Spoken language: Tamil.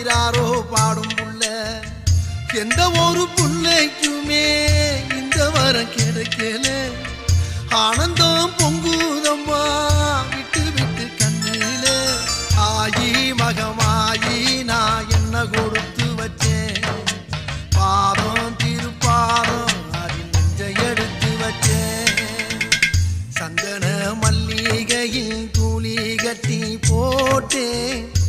பாடுகிறாரோ? பாடும் புள்ள எந்த ஒரு புள்ளைக்குமே இந்த வரம் கிடைக்கல. ஆனந்தம் பொங்குதம்மா விட்டு விட்டு கண்ணில. ஆயி மகமாயி நான் என்ன கொடுத்து வச்சேன்? பாதம் திருப்பாதம் அதில் நெஞ்சை எடுத்து வச்சேன். சந்தன மல்லிகையில் தூளி கட்டி போட்டேன்.